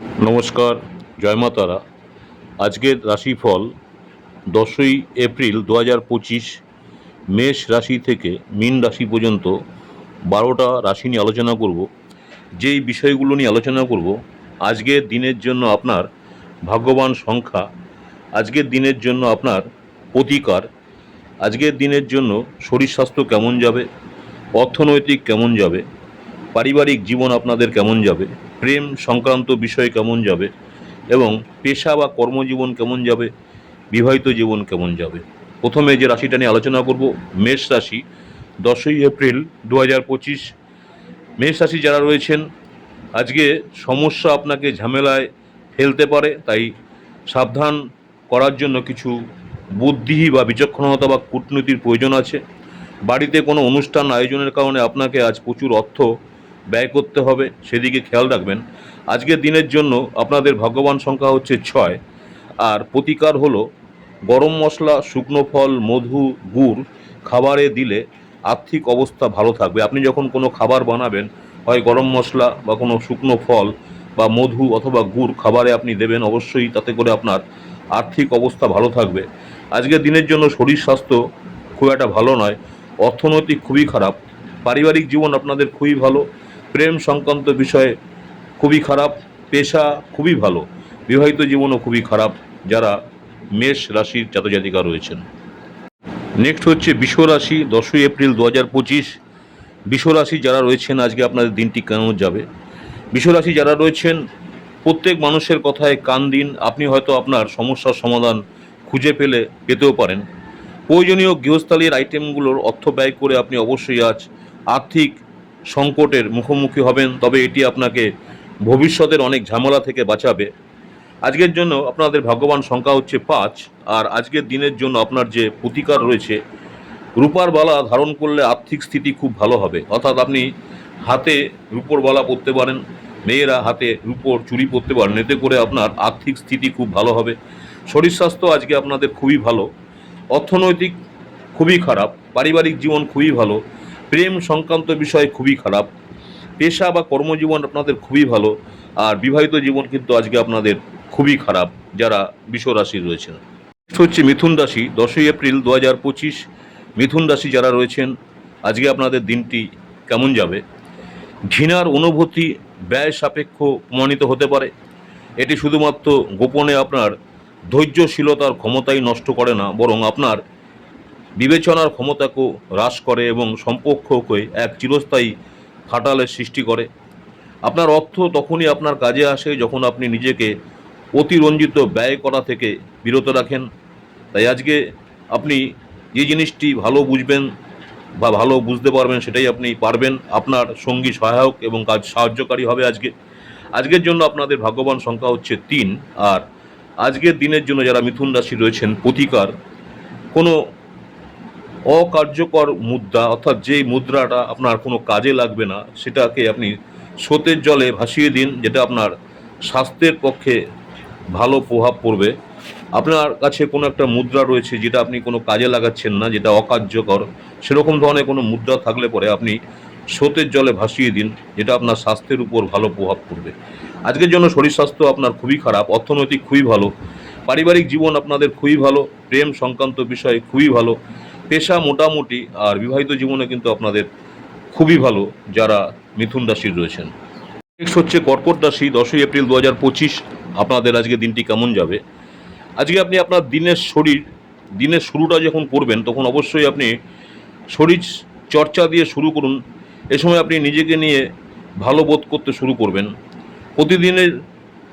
নমস্কার, জয় মা তারা। আজকের রাশিফল দশই এপ্রিল দু হাজার পঁচিশ, মেষ রাশি থেকে মীন রাশি পর্যন্ত বারোটা রাশি নিয়ে আলোচনা করব। যেই বিষয়গুলো নিয়ে আলোচনা করব, আজকের দিনের জন্য আপনার ভাগ্যবান সংখ্যা, আজকের দিনের জন্য আপনার প্রতিকার, আজকের দিনের জন্য শরীর স্বাস্থ্য কেমন যাবে, অর্থনৈতিক কেমন যাবে, পারিবারিক জীবন আপনাদের কেমন যাবে প্রেম সংক্রান্ত বিষয় কেমন যাবে এবং পেশা বা কর্মজীবন কেমন যাবে, বিবাহিত জীবন কেমন যাবে? প্রথমে যে রাশিটা নিয়ে আলোচনা করব, মেষ রাশি, দশই এপ্রিল দু হাজার পঁচিশ। মেষ রাশি যারা রয়েছেন, আজকে সমস্যা আপনাকে ঝামেলায় ফেলতে পারে, তাই সাবধান করার জন্য কিছু বুদ্ধি বা বিচক্ষণতা বা কূটনীতির প্রয়োজন আছে। বাড়িতে কোনো অনুষ্ঠান আয়োজনের কারণে আপনাকে আজ প্রচুর অর্থ ব্যয় করতে হবে, সেদিকে খেয়াল রাখবেন। আজকের দিনের জন্য আপনাদের ভাগ্যবান সংখ্যা হচ্ছে ছয়। আর প্রতিকার হলো গরম মশলা, শুকনো ফল, মধু, গুড় খাবারে দিলে আর্থিক অবস্থা ভালো থাকবে। আপনি যখন কোনো খাবার বানাবেন, হয় গরম মশলা বা কোনো শুকনো ফল বা মধু অথবা গুড় খাবারে আপনি দেবেন, অবশ্যই তাতে করে আপনার আর্থিক অবস্থা ভালো থাকবে। আজকের দিনের জন্য শরীর স্বাস্থ্য খুব একটা ভালো নয়। অর্থনৈতিক খুবই খারাপ। পারিবারিক জীবন আপনাদের খুবই ভালো। প্রেম সংক্রান্ত বিষয়ে খুবই খারাপ, পেশা খুবই ভালো, বিবাহিত জীবনও খুবই খারাপ, যারা মেষ রাশির জাতজাতিকা রয়েছেন। নেক্সট হচ্ছে বিশ্বরাশি দশই এপ্রিল দু হাজার পঁচিশ বিশ্বরাশি যারা রয়েছেন, আজকে আপনাদের দিনটি কেমন যাবে? বিশ্বরাশি যারা রয়েছেন, প্রত্যেক মানুষের কথায় কান দিন, আপনি হয়তো আপনার সমস্যার সমাধান খুঁজে পেলে, পেতেও পারেন। প্রয়োজনীয় গৃহস্থালীর আইটেমগুলোর অর্থ ব্যয় করে আপনি অবশ্যই আজ আর্থিক সংকটের মুখোমুখি হবেন, তবে এটি আপনাকে ভবিষ্যতের অনেক ঝামেলা থেকে বাঁচাবে। আজকের জন্য আপনাদের ভাগ্যবান সংখ্যা হচ্ছে পাঁচ, আর আজকের দিনের জন্য আপনার যে প্রতিকার রয়েছে, রূপার বালা ধারণ করলে আর্থিক স্থিতি খুব ভালো হবে। অর্থাৎ আপনি হাতে রূপোর বালা পরতে পারেন, মেয়েরা হাতে রূপোর চুরি পরতে পারেন, এতে করে আপনার আর্থিক স্থিতি খুব ভালো হবে। শরীর স্বাস্থ্য আজকে আপনাদের খুবই ভালো, অর্থনৈতিক খুবই খারাপ, পারিবারিক জীবন খুবই ভালো প্রেম সংক্রান্ত বিষয় খুবই খারাপ। পেশা বা কর্মজীবন আপনাদের খুবই ভালো, আর বিবাহিত জীবন কিন্তু আজকে আপনাদের খুবই খারাপ, যারা বিষ রাশি রয়েছেন। হচ্ছে মিথুন রাশি, দশই এপ্রিল দু হাজার পঁচিশ। মিথুন রাশি যারা রয়েছেন, আজকে আপনাদের দিনটি কেমন যাবে? ঘৃণার অনুভূতি ব্যয় সাপেক্ষ প্রমাণিত হতে পারে। এটি শুধুমাত্র গোপনে আপনার ধৈর্যশীলতার ক্ষমতাই নষ্ট করে না, বরং আপনার বিবেচনার ক্ষমতাকেও হ্রাস করে এবং সম্পর্ককে এক চিরস্থায়ী ফাটালের সৃষ্টি করে। আপনার অর্থ তখনই আপনার কাজে আসে যখন আপনি নিজেকে অতিরঞ্জিত ব্যয় করা থেকে বিরত রাখেন। তাই আজকে আপনি যে জিনিসটি ভালো বুঝবেন বা ভালো বুঝতে পারবেন সেটাই আপনি পারবেন। আপনার সঙ্গী সহায়ক এবং কাজ সাহায্যকারী হবে আজকে। আজকের জন্য আপনাদের ভাগ্যবান সংখ্যা হচ্ছে তিন। আর আজকের দিনের জন্য যারা মিথুন রাশি রয়েছেন, প্রতিকার, কোনো অকার্যকর মুদ্রা, অর্থাৎ যেই মুদ্রাটা আপনার কোনো কাজে লাগবে না, সেটাকে আপনি স্রোতের জলে ভাসিয়ে দিন, যেটা আপনার স্বাস্থ্যের পক্ষে ভালো প্রভাব পড়বে। আপনার কাছে কোনো একটা মুদ্রা রয়েছে যেটা আপনি কোনো কাজে লাগাচ্ছেন না, যেটা অকার্যকর, সেরকম ধরনের কোনো মুদ্রা থাকলে পরে আপনি স্রোতের জলে ভাসিয়ে দিন, যেটা আপনার স্বাস্থ্যের উপর ভালো প্রভাব পড়বে। আজকের জন্য শরীর স্বাস্থ্য আপনার খুবই খারাপ, অর্থনৈতিক খুবই ভালো, পারিবারিক জীবন আপনাদের খুবই ভালো, প্রেম সংক্রান্ত বিষয় খুবই ভালো পেশা মোটামুটি আর বিবাহিত জীবনে কিন্তু আপনাদের খুবই ভালো যারা মিথুন রাশির রয়েছেন। নেক্সট হচ্ছে কর্কট রাশি, দশই এপ্রিল দু হাজার পঁচিশ। আপনাদের আজকে দিনটি কেমন যাবে? আজকে আপনি আপনার দিনের শরীর, দিনের শুরুটা যখন করবেন, তখন অবশ্যই আপনি শরীর চর্চা দিয়ে শুরু করুন। এ সময় আপনি নিজেকে নিয়ে ভালো বোধ করতে শুরু করবেন। প্রতিদিনের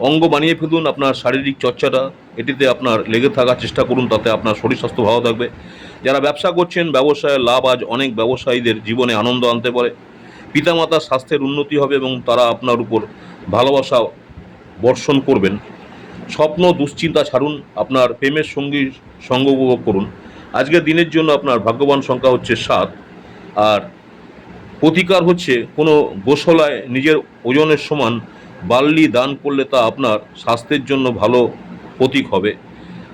অঙ্গ বানিয়ে ফেলুন আপনার শারীরিক চর্চাটা। এটিতে আপনার লেগে থাকার চেষ্টা করুন, তাতে আপনার শরীর স্বাস্থ্য ভালো থাকবে। যারা ব্যবসা করছেন ব্যবসায় লাভ আজ অনেক ব্যবসায়ীদের জীবনে আনন্দ আনতে পারে। পিতামাতার স্বাস্থ্যের উন্নতি হবে এবং তারা আপনার উপর ভালোবাসা বর্ষণ করবেন। স্বপ্ন, দুশ্চিন্তা ছাড়ুন, আপনার প্রেমের সঙ্গী, সঙ্গ উপভোগ করুন। আজকের দিনের জন্য আপনার ভাগ্যবান সংখ্যা হচ্ছে সাত। আর প্রতিকার হচ্ছে কোনো গোশলায় নিজের ওজনের সমান বাল্লি দান করলে তা আপনার স্বাস্থ্যের জন্য ভালো প্রতীক হবে।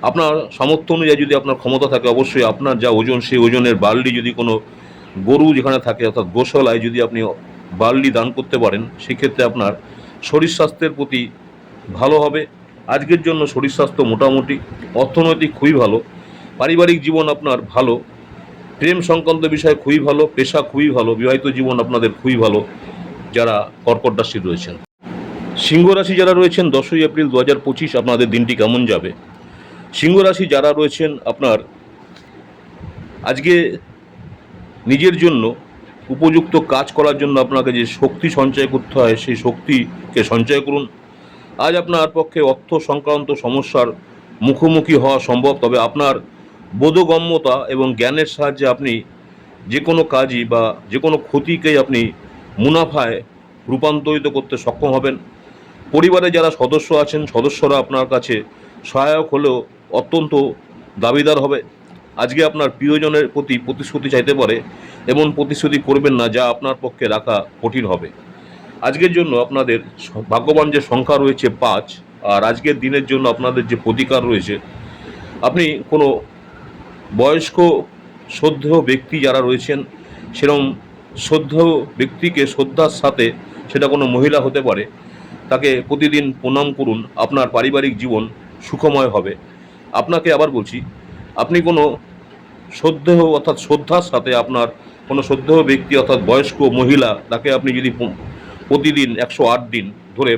আপনার সামর্থ্য অনুযায়ী যদি আপনার ক্ষমতা থাকে, অবশ্যই আপনার যা ওজন, সেই ওজনের বাল্লি যদি কোনো গরু যেখানে থাকে, অর্থাৎ গোশলায় যদি আপনি বাল্লি দান করতে পারেন, সেক্ষেত্রে আপনার শরীর স্বাস্থ্যের প্রতি ভালো হবে। আজকের জন্য শরীর স্বাস্থ্য মোটামুটি, অর্থনৈতিক খুবই ভালো, পারিবারিক জীবন আপনার ভালো, প্রেম সংক্রান্ত বিষয় খুবই ভালো, পেশা খুবই ভালো, বিবাহিত জীবন আপনাদের খুবই ভালো, যারা কর্কট রাশি রয়েছেন। সিংহ রাশি যারা রয়েছেন, দশই এপ্রিল দু হাজার পঁচিশ, আপনাদের দিনটি কেমন যাবে? সিংহ রাশি যারা রয়েছেন আপনার, আজকে নিজের জন্য উপযুক্ত কাজ করার জন্য আপনাকে যে শক্তি সঞ্চয় করতে হয়, সেই শক্তিকে সঞ্চয় করুন। আজ আপনার পক্ষে অর্থ সংক্রান্ত সমস্যার মুখোমুখি হওয়া সম্ভব, তবে আপনার বোধগম্যতা এবং জ্ঞানের সাহায্যে আপনি যে কোনো কাজই বা যে কোনো ক্ষতিকেই আপনি মুনাফায় রূপান্তরিত করতে সক্ষম হবেন। পরিবারে যারা সদস্য আছেন, সদস্যরা আপনার কাছে সহায়ক হলেও অত্যন্ত দাবিদার হবে। আজকে আপনার প্রিয়জনের প্রতি প্রতিশ্রুতি চাইতে পারে এমন প্রতিশ্রুতি করবেন না, যা আপনার পক্ষে রাখা কঠিন হবে। আজকের জন্য আপনাদের ভাগ্যবান যে সংখ্যা রয়েছে পাঁচ, আর আজকের দিনের জন্য আপনাদের যে প্রতিকার রয়েছে, আপনি কোনো বয়স্ক শ্রদ্ধেয় ব্যক্তি যারা রয়েছেন, সেরকম শ্রদ্ধেয় ব্যক্তিকে শ্রদ্ধার সাথে সেটা কোনো মহিলা হতে পারে, তাকে প্রতিদিন প্রণাম করুন, আপনার পারিবারিক জীবন সুখময় হবে। আপনাকে আবার বলছি, আপনি কোনো শ্রদ্ধেয় অর্থাৎ শ্রদ্ধার সাথে আপনার কোনো শ্রদ্ধেয় ব্যক্তি অর্থাৎ বয়স্ক মহিলা তাকে আপনি যদি প্রতিদিন একশো আট দিন ধরে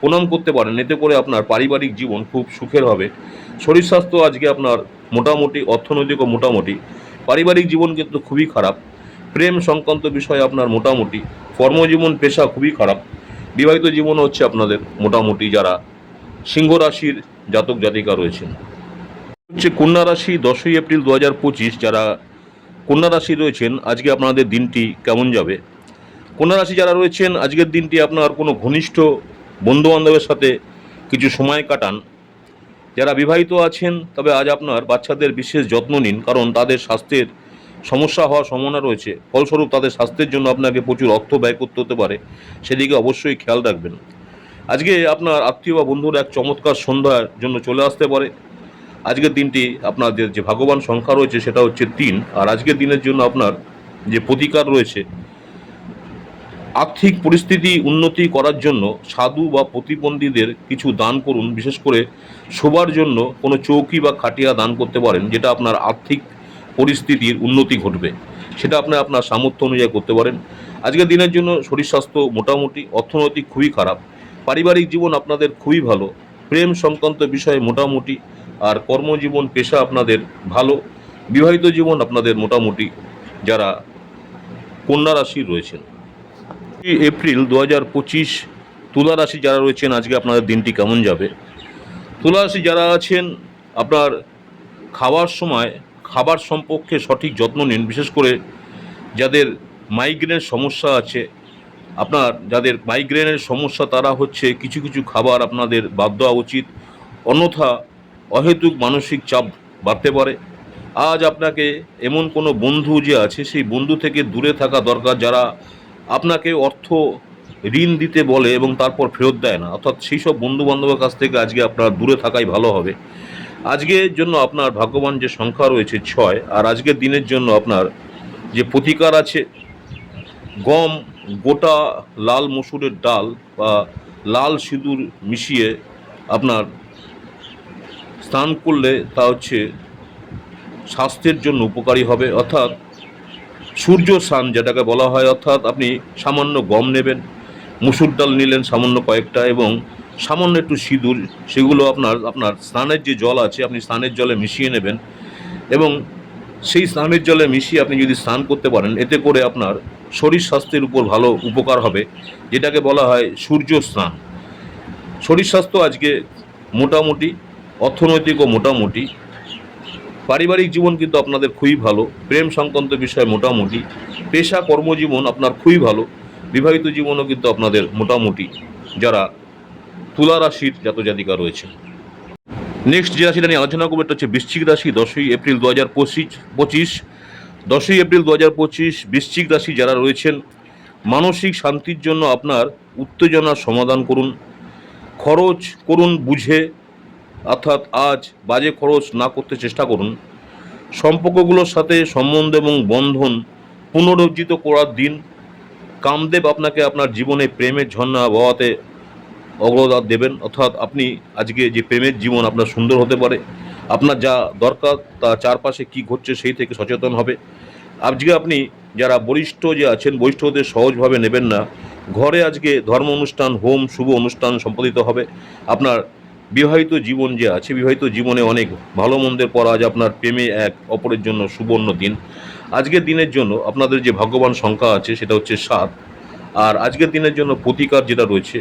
প্রণাম করতে পারেন, এতে করে আপনার পারিবারিক জীবন খুব সুখের হবে। শরীর স্বাস্থ্য আজকে আপনার মোটামুটি, অর্থনৈতিক ও মোটামুটি, পারিবারিক জীবন কিন্তু খুবই খারাপ। প্রেম সংক্রান্ত বিষয় আপনার মোটামুটি, কর্মজীবন, পেশা খুবই খারাপ। বিবাহিত জীবন হচ্ছে আপনাদের মোটামুটি যারা সিংহ রাশির জাতক জাতিকা রয়েছেন। হচ্ছে কন্যা রাশি দশই এপ্রিল দু হাজার পঁচিশ, যারা কন্যা রাশি রয়েছেন, আজকে আপনাদের দিনটি কেমন যাবে? কন্যা রাশি যারা রয়েছেন, আজকের দিনটি আপনার কোনো ঘনিষ্ঠ বন্ধুবান্ধবের সাথে কিছু সময় কাটান। যারা বিবাহিত আছেন, তবে আজ আপনার বাচ্চাদের বিশেষ যত্ন নিন, কারণ তাদের স্বাস্থ্যের সমস্যা হওয়ার সম্ভাবনা রয়েছে। ফলস্বরূপ তাদের স্বাস্থ্যের জন্য আপনাকে প্রচুর অর্থ ব্যয় করতে হতে পারে, সেদিকে অবশ্যই খেয়াল রাখবেন। আজকে আপনার আত্মীয় বা বন্ধুর এক চমৎকার সন্ধ্যার জন্য চলে আসতে পারে। আজকের দিনটি আপনাদের যে ভাগ্যবান সংখ্যা রয়েছে সেটা হচ্ছে তিন। আর আজকের দিনের জন্য আপনার যে প্রতিকার রয়েছে, আর্থিক পরিস্থিতি উন্নতি করার জন্য সাধু বা প্রতিবন্ধীদের কিছু দান করুন। বিশেষ করে শোবার জন্য কোনো চৌকি বা খাটিয়া দান করতে পারেন, যেটা আপনার আর্থিক পরিস্থিতির উন্নতি ঘটবে। সেটা আপনি আপনার সামর্থ্য অনুযায়ী করতে পারেন। আজকের দিনের জন্য শরীর স্বাস্থ্য মোটামুটি, অর্থনৈতিক খুবই খারাপ। পারিবারিক জীবন আপনাদের খুবই ভালো। প্রেম সংক্রান্ত বিষয়ে মোটামুটি আর কর্মজীবন, পেশা আপনাদের ভালো। বিবাহিত জীবন আপনাদের মোটামুটি যারা কন্যা রাশি রয়েছেন। এপ্রিল দু হাজার পঁচিশ তুলা রাশি যারা রয়েছেন, আজকে আপনাদের দিনটি কেমন যাবে? তুলা রাশি যারা আছেন, আপনার খাওয়ার সময় খাবার সম্পর্কে সঠিক যত্ন নিন। বিশেষ করে যাদের মাইগ্রেনের সমস্যা আছে, আপনার যাদের মাইগ্রেনের সমস্যা, তারা হচ্ছে কিছু কিছু খাবার আপনাদের বাদ দেওয়া উচিত। অন্যথা অহেতুক মানসিক চাপ বাড়তে পারে। আজ আপনাকে এমন কোনো বন্ধু যে আছে, সেই বন্ধু থেকে দূরে থাকা দরকার যারা আপনাকে অর্থ, ঋণ দিতে বলে এবং তারপর ফেরত দেয় না। অর্থাৎ সেই সব বন্ধু বান্ধবের কাছ থেকে আজকে আপনার দূরে থাকাই ভালো হবে। আজকের জন্য আপনার ভাগ্যবান যে সংখ্যা রয়েছে ছয়, আর আজকের দিনের জন্য আপনার যে প্রতিকার আছে, গম, গোটা লাল মসুরের ডাল বা লাল সিঁদুর মিশিয়ে আপনার স্নান করলে তা হচ্ছে স্বাস্থ্যের জন্য উপকারী হবে। অর্থাৎ সূর্য স্নান যেটাকে বলা হয়, অর্থাৎ আপনি সামান্য গম নেবেন, মুসুর ডাল নিলেন সামান্য কয়েকটা এবং সামান্য একটু সিঁদুর, সেগুলো আপনার আপনার স্নানের যে জল আছে আপনি স্নানের জলে মিশিয়ে নেবেন এবং সেই স্নানের জলে মিশিয়ে আপনি যদি স্নান করতে পারেন, এতে করে আপনার শরীর স্বাস্থ্যের উপর ভালো উপকার হবে, যেটাকে বলা হয় সূর্য স্নান। শরীর স্বাস্থ্য আজকে মোটামুটি অর্থনৈতিক ও মোটামুটি। পারিবারিক জীবন কিন্তু আপনাদের খুবই ভালো। প্রেম সংক্রান্ত বিষয় মোটামুটি। পেশা, কর্মজীবন আপনার খুবই ভালো। বিবাহিত জীবনও কিন্তু আপনাদের মোটামুটি। যারা তুলা রাশির জাত জাতজাতিকা রয়েছে নেক্সট যে রাশিটা নিয়ে আলোচনা করব, এটা হচ্ছে বৃশ্চিক রাশি, দশই এপ্রিল দু হাজার পঁচিশ পঁচিশ। দশই এপ্রিল দু হাজার পঁচিশ, বৃশ্চিক রাশি যারা রয়েছেন, মানসিক শান্তির জন্য আপনার উত্তেজনার সমাধান করুন। খরচ করুন বুঝে। অর্থাৎ আজ বাজে খরচ না করতে চেষ্টা করুন। সম্পর্কগুলোর সাথে সম্বন্ধ এবং বন্ধন পুনরুজ্জিত করার দিন। কামদেব আপনাকে আপনার জীবনে প্রেমের ঝর্ণা বওয়াতে অগ্রদার দেবেন। অর্থাৎ আপনি আজকে যে প্রেমের জীবন আপনার সুন্দর হতে পারে, আপনার যা দরকার তা চারপাশে কি ঘটছে সেই থেকে সচেতন হবে। আজকে আপনি যারা বরিষ্ঠ যে আছেন বরিষ্ঠদের সহজভাবে নেবেন না। ঘরে আজকে ধর্ম অনুষ্ঠান হোম, শুভ অনুষ্ঠান সম্পাদিত হবে। আপনার বিবাহিত জীবন যে আছে, বিবাহিত জীবনে অনেক ভালো মন্দের পর আজ আপনার প্রেমে এক অপরের জন্য সুবর্ণ দিন। আজকের দিনের জন্য আপনাদের যে ভাগ্যবান সংখ্যা আছে, সেটা হচ্ছে সাত। আর আজকের দিনের জন্য প্রতিকার যেটা রয়েছে,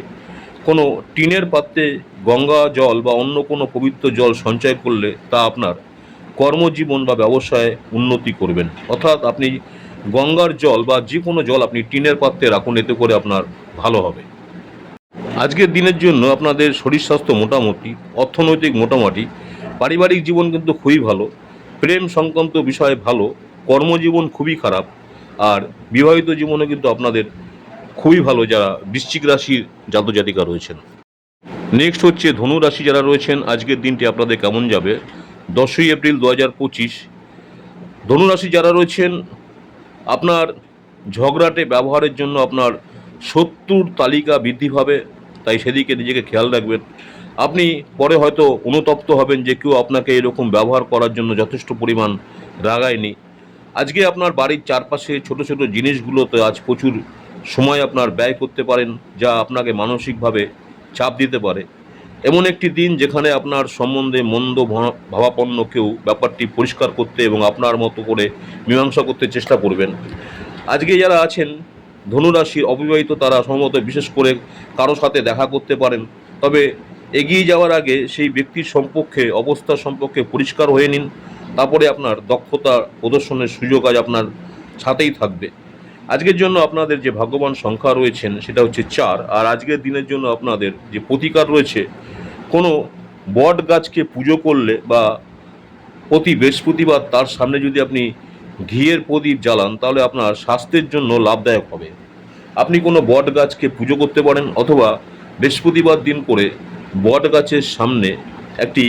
কোনো টিনের পাত্রে গঙ্গা জল বা অন্য কোনো পবিত্র জল সঞ্চয় করলে তা আপনার কর্মজীবন বা ব্যবসায় উন্নতি করবেন। অর্থাৎ আপনি গঙ্গার জল বা যে কোনো জল আপনি টিনের পাত্রে রাখুন, এতে করে আপনার ভালো হবে। আজকের দিনের জন্য আপনাদের শরীর স্বাস্থ্য মোটামুটি, অর্থনৈতিক মোটামুটি, পারিবারিক জীবন কিন্তু খুবই ভালো, প্রেম সংক্রান্ত বিষয়ে ভালো, কর্মজীবন খুবই খারাপ, আর বিবাহিত জীবনে কিন্তু আপনাদের খুবই ভালো যারা বৃশ্চিক রাশির জাতজাতিকা রয়েছেন। নেক্সট হচ্ছে ধনু রাশি যারা রয়েছেন, আজকের দিনটি আপনাদের কেমন যাবে? দশই এপ্রিল দু হাজার পঁচিশ। ধনুরাশি যারা রয়েছেন, আপনার ঝগড়াটে ব্যবহারের জন্য আপনার শত্রুর তালিকা বৃদ্ধি পাবে তাই সেদিকে নিজেকে খেয়াল রাখবেন। আপনি পরে হয়তো অনুতপ্ত হবেন যে কেউ আপনাকে এরকম ব্যবহার করার জন্য যথেষ্ট পরিমাণ রাগায়নি। আজকে আপনার বাড়ির চারপাশে ছোট ছোট জিনিসগুলোতে আজ প্রচুর সময় আপনার ব্যয় করতে পারেন, যা আপনাকে মানসিকভাবে চাপ দিতে পারে। এমন একটি দিন যেখানে আপনার সম্বন্ধে মন্দ ভাবাপন্ন কেউ ব্যাপারটি পরিষ্কার করতে এবং আপনার মতো করে মীমাংসা করতে চেষ্টা করবেন। আজকে যারা আছেন ধনুরাশির অবিবাহিত তারা সম্ভবত বিশেষ করে কারও সাথে দেখা করতে পারেন। তবে এগিয়ে যাওয়ার আগে সেই ব্যক্তির সম্পর্কে, অবস্থা সম্পর্কে পরিষ্কার হয়ে নিন। তারপরে আপনার দক্ষতা প্রদর্শনের সুযোগ আজ আপনার সাথেই থাকবে। আজকের জন্য আপনাদের যে ভাগ্যবান সংখ্যা রয়েছেন, সেটা হচ্ছে চার। আর আজকের দিনের জন্য আপনাদের যে প্রতিকার রয়েছে, কোনো বট গাছকে পুজো করলে বা প্রতি বৃহস্পতিবার তার সামনে যদি আপনি ঘিয়ের প্রদীপ জ্বালান, তাহলে আপনার স্বাস্থ্যের জন্য লাভদায়ক হবে। আপনি কোনো বট গাছকে পুজো করতে পারেন অথবা বৃহস্পতিবার দিন করে বট গাছের সামনে একটি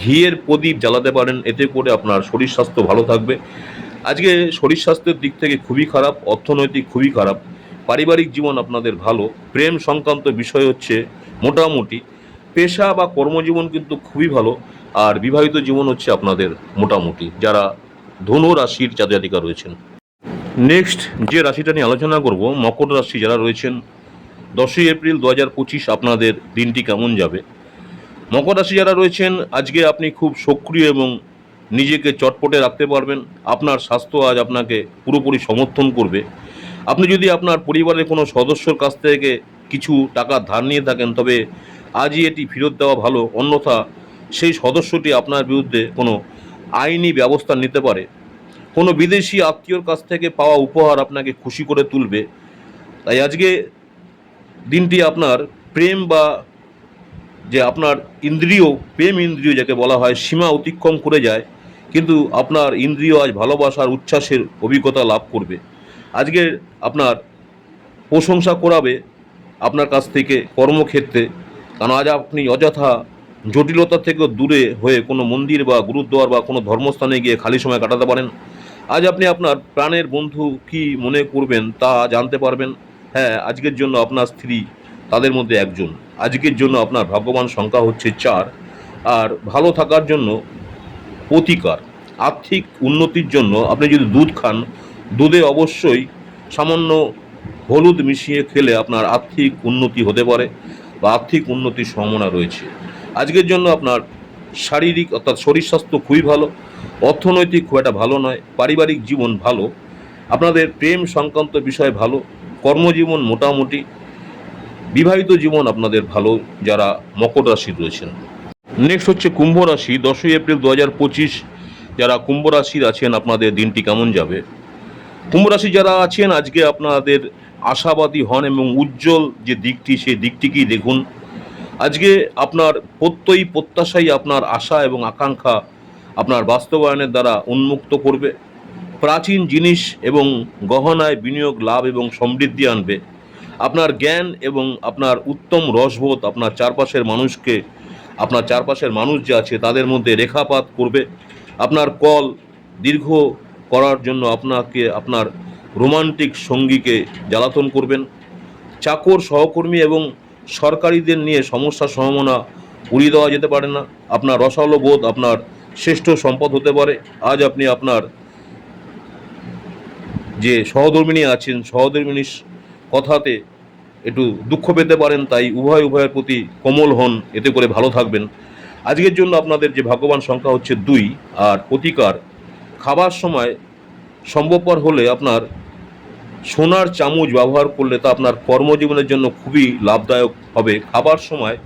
ঘিয়ের প্রদীপ জ্বালাতে পারেন, এতে করে আপনার শরীর স্বাস্থ্য ভালো থাকবে। আজকে শরীর স্বাস্থ্যের দিক থেকে খুবই খারাপ, অর্থনৈতিক খুবই খারাপ, পারিবারিক জীবন আপনাদের ভালো, প্রেম সংক্রান্ত বিষয় হচ্ছে মোটামুটি। পেশা বা কর্মজীবন কিন্তু খুবই ভালো, আর বিবাহিত জীবন হচ্ছে আপনাদের মোটামুটি। যারা ধনু রাশির জাতিকা রয়েছেন। নেক্সট যে রাশিটা নিয়ে আলোচনা করব, মকর রাশি যারা রয়েছেন, দশই এপ্রিল দু হাজার পঁচিশ আপনাদের দিনটি কেমন যাবে? মকর রাশি যারা রয়েছেন, আজকে আপনি খুব সক্রিয় এবং নিজেকে চটপটে রাখতে পারবেন। আপনার স্বাস্থ্য আজ আপনাকে পুরোপুরি সমর্থন করবে। আপনি যদি আপনার পরিবারের কোনো সদস্যর কাছ থেকে কিছু টাকা ধার নিয়ে থাকেন, তবে আজই এটি ফেরত দেওয়া ভালো। অন্যথা সেই সদস্যটি আপনার বিরুদ্ধে কোনো আইনি ব্যবস্থা নিতে পারে। কোনো বিদেশি আত্মীয়র কাছ থেকে পাওয়া উপহার আপনাকে খুশি করে তুলবে। তাই আজকে দিনটি আপনার প্রেম বা যে আপনার ইন্দ্রিয়, প্রেম ইন্দ্রিয় যাকে বলা হয়, সীমা অতিক্রম করে যায়। কিন্তু আপনার ইন্দ্রিয় আজ ভালোবাসার উচ্ছ্বাসের অভিজ্ঞতা লাভ করবে। আজকে আপনার প্রশংসা করাবে আপনার কাছ থেকে কর্মক্ষেত্রে। কারণ আজ আপনি অযথা জটিলতা থেকে দূরে হয়ে কোনো মন্দির বা গুরুদ্বার বা কোনো ধর্মস্থানে গিয়ে খালি সময় কাটাতে পারেন। আজ আপনি আপনার প্রাণের বন্ধু কি মনে করবেন তা জানতে পারবেন। হ্যাঁ আজকের জন্য আপনার স্ত্রী, তাদের মধ্যে একজন। আজকের জন্য আপনার ভাগ্যবান সংখ্যা হচ্ছে চার। আর ভালো থাকার জন্য প্রতিকার, আর্থিক উন্নতির জন্য আপনি যদি দুধ খান, দুধে অবশ্যই সামান্য হলুদ মিশিয়ে খেলে আপনার আর্থিক উন্নতি হতে পারে বা আর্থিক উন্নতির সম্ভাবনা রয়েছে। আজকের জন্য আপনার শারীরিক অর্থাৎ শরীর স্বাস্থ্য খুবই ভালো, অর্থনৈতিক খুব একটা ভালো নয়, পারিবারিক জীবন ভালো, আপনাদের প্রেম সংক্রান্ত বিষয় ভালো, কর্মজীবন মোটামুটি, বিবাহিত জীবন আপনাদের ভালো, যারা মকর রাশি রয়েছেন। নেক্সট হচ্ছে কুম্ভ রাশি, দশই এপ্রিল দু হাজার পঁচিশ, যারা কুম্ভ রাশির আছেন, আপনাদের দিনটি কেমন যাবে? কুম্ভ রাশি যারা আছেন, আজকে আপনাদের আশাবাদী হন এবং উজ্জ্বল যে দিকটি, সেই দিকটিকেই দেখুন। আজকে আপনার প্রত্যয়ী প্রত্যাশাই আপনার আশা এবং আকাঙ্ক্ষা আপনার বাস্তবায়নের দ্বারা উন্মুক্ত করবে, প্রাচীন জিনিস এবং গহনায় বিনিয়োগ, লাভ এবং সমৃদ্ধি আনবে। আপনার জ্ঞান এবং আপনার উত্তম রসবোধ আপনার চারপাশের মানুষকে, আপনার চারপাশের মানুষ যে আছে তাদের মধ্যে রেখাপাত করবে। আপনার কল দীর্ঘ করার জন্য আপনাকে আপনার রোমান্টিক সঙ্গীকে জ্বালাতন করবেন। চাকর, সহকর্মী এবং সরকারিদের নিয়ে সমস্যার সম্ভাবনা উড়িয়ে দেওয়া যেতে পারে না। আপনার রসালো বোধ আপনার শ্রেষ্ঠ সম্পদ হতে পারে। আজ আপনি আপনার যে সহধর্মিনী আছেন, সহধর্মিনীর কথাতে একটু দুঃখ পেতে পারেন, তাই উভয় উভয়ের প্রতি কোমল হন, এতে করে ভালো থাকবেন। আজকের জন্য আপনাদের যে ভাগ্যবান সংখ্যা হচ্ছে দুই, আর প্রতিকার খাবার সময় সম্ভবপর হলে আপনার সোনার চামচ ব্যবহার করলে তা আপনার কর্মজীবনের জন্য খুবই লাভদায়ক হবে। খাবার সময়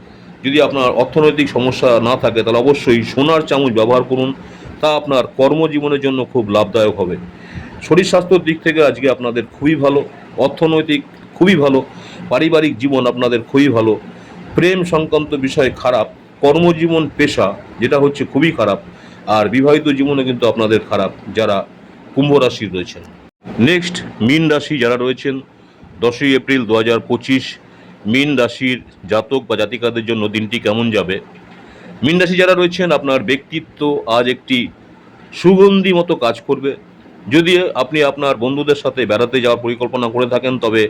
যদি আপনার অর্থনৈতিক সমস্যা না থাকে, তাহলে অবশ্যই সোনার চামচ ব্যবহার করুন। তা আপনার কর্মজীবনের জন্য খুব লাভদায়ক হবে। শরীর স্বাস্থ্যর দিক থেকে আজকে আপনাদের খুবই ভালো। অর্থনৈতিক খুবই ভালো। পারিবারিক জীবন আপনাদের খুবই ভালো। প্রেম সংক্রান্ত বিষয় খারাপ। কর্মজীবন পেশা, যেটা হচ্ছে খুবই খারাপ। আর বিবাহিত জীবনে কিন্তু আপনাদের খারাপ, যারা কুম্ভ রাশির রয়েছেন। নেক্সট মীন রাশি যারা রয়েছেন, দশই এপ্রিল দু হাজার পঁচিশ, মীন রাশির জাতক বা জাতিকাদের জন্য দিনটি কেমন যাবে? মীন রাশি যারা রয়েছেন, আপনার ব্যক্তিত্ব আজ একটি সুগন্ধি মতো কাজ করবে। যদি আপনি আপনার বন্ধুদের সাথে বেড়াতে যাওয়ার পরিকল্পনা করে থাকেন, তবে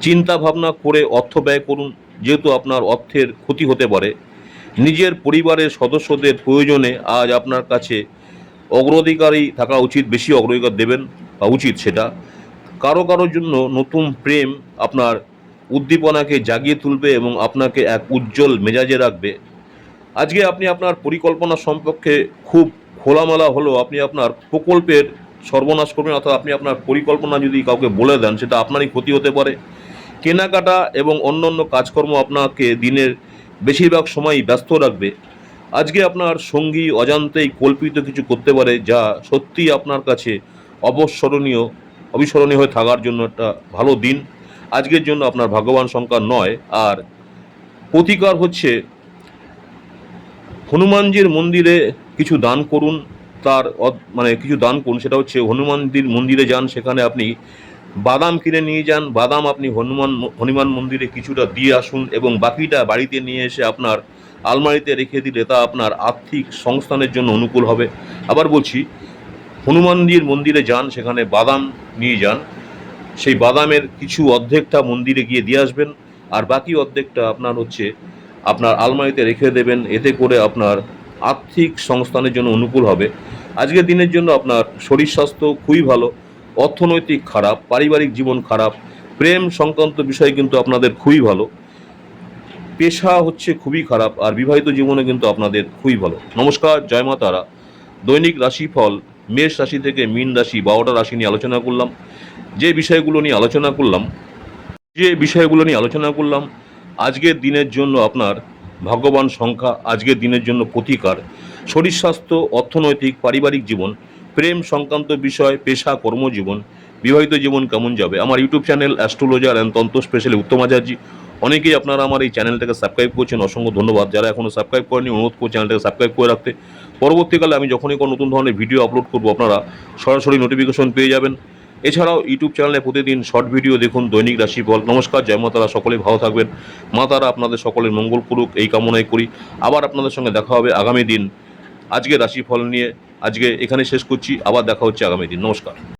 চিন্তা ভাবনা করে অর্থ ব্যয় করুন, যেহেতু আপনার অর্থের ক্ষতি হতে পারে। নিজের পরিবারের সদস্যদের প্রয়োজনে আজ আপনার কাছে অগ্রাধিকারই থাকা উচিত, বেশি অগ্রাধিকার দেবেন। বা উচিত সেটা। কারও কারোর জন্য নতুন প্রেম আপনার উদ্দীপনাকে জাগিয়ে তুলবে এবং আপনাকে এক উজ্জ্বল মেজাজে রাখবে। আজকে আপনি আপনার পরিকল্পনা সম্পর্কে খুব খোলামেলা হলেও আপনি আপনার প্রকল্পের সর্বনাশ করবেন, অর্থাৎ আপনি আপনার পরিকল্পনা যদি কাউকে বলে দেন, সেটা আপনারই ক্ষতি হতে পারে। কেনাকাটা এবং অন্যান্য কাজকর্ম আপনাকে দিনের বেশিরভাগ সময়ই ব্যস্ত রাখবে। আজকে আপনার সঙ্গী অজান্তেই কল্পিত কিছু করতে পারে, যা সত্যিই আপনার কাছে অবস্মরণীয়, অবিস্মরণীয় হয়ে থাকার জন্য একটা ভালো দিন। আজকের জন্য আপনার ভাগ্যবান সংখ্যা নয়। আর প্রতিকার হচ্ছে হনুমানজির মন্দিরে কিছু দান করুন। তার মানে কিছু দান করুন। সেটা হচ্ছে হনুমানজির মন্দিরে যান, সেখানে আপনি বাদাম কিনে নিয়ে যান। বাদাম আপনি হনুমান হনুমান মন্দিরে কিছুটা দিয়ে আসুন এবং বাকিটা বাড়িতে নিয়ে এসে আপনার আলমারিতে রেখে দিলে তা আপনার আর্থিক সংস্থানের জন্য অনুকূল হবে। আবার বলছি হনুমানজির মন্দিরে যান, সেখানে বাদাম নিয়ে যান। সেই বাদামের কিছু অর্ধেকটা মন্দিরে গিয়ে দিয়ে আসবেন, আর বাকি অর্ধেকটা আপনার হচ্ছে আপনার আলমারিতে রেখে দেবেন। এতে করে আপনার আর্থিক সংস্থানের জন্য অনুকূল হবে। আজকের দিনের জন্য আপনার শরীর স্বাস্থ্য খুবই ভালো, অর্থনৈতিক খারাপ, পারিবারিক জীবন খারাপ, প্রেম সংক্রান্ত বিষয় কিন্তু আপনাদের খুবই ভালো। পেশা হচ্ছে খুবই খারাপ, আর বিবাহিত জীবনে কিন্তু আপনাদের খুবই ভালো। নমস্কার, জয় মা তারা। দৈনিক রাশিফল মেষ রাশি থেকে মীন রাশি, বারোটা রাশি নিয়ে আলোচনা করলাম। যে বিষয়গুলো নিয়ে আলোচনা করলাম, যে বিষয়গুলো নিয়ে আলোচনা করলাম, আজকের দিনের জন্য আপনার ভাগ্যবান সংখ্যা, আজকের দিনের জন্য প্রতিকার, শরীর স্বাস্থ্য, অর্থনৈতিক, পারিবারিক জীবন, প্রেম সংক্রান্ত বিষয়, পেশা, কর্মজীবন, বিবাহিত জীবন কেমন যাবে? আমার YouTube channel astrologer and tantra specially Uttam Acharya. অনেকেই আপনারা আমার এই চ্যানেলটাকে সাবস্ক্রাইব করছেন। অসংখ্য ধন্যবাদ। যারা এখনও সাবস্ক্রাইব করেনি অনুরোধ করছি চ্যানেলটাকে সাবস্ক্রাইব করে রাখতে। পরবর্তীকালে আমি যখনই কোনো নতুন ধরনের ভিডিও আপলোড করব আপনারা, সরাসরি নোটিফিকেশন পেয়ে যাবেন। এছাড়াও ইউটিউব চ্যানেলে প্রতিদিন শর্ট ভিডিও দেখুন দৈনিক রাশি রাশিফল নমস্কার, জয় মা তারা সকলে ভালো থাকবেন। মা তারা আপনাদের সকলের মঙ্গল করুক, এই কামনাই করি। আবার আপনাদের সঙ্গে দেখা হবে আগামী দিন। আজকে রাশিফল নিয়ে আজকে এখানে শেষ করছি, আবার দেখা হচ্ছে আগামী দিন। নমস্কার।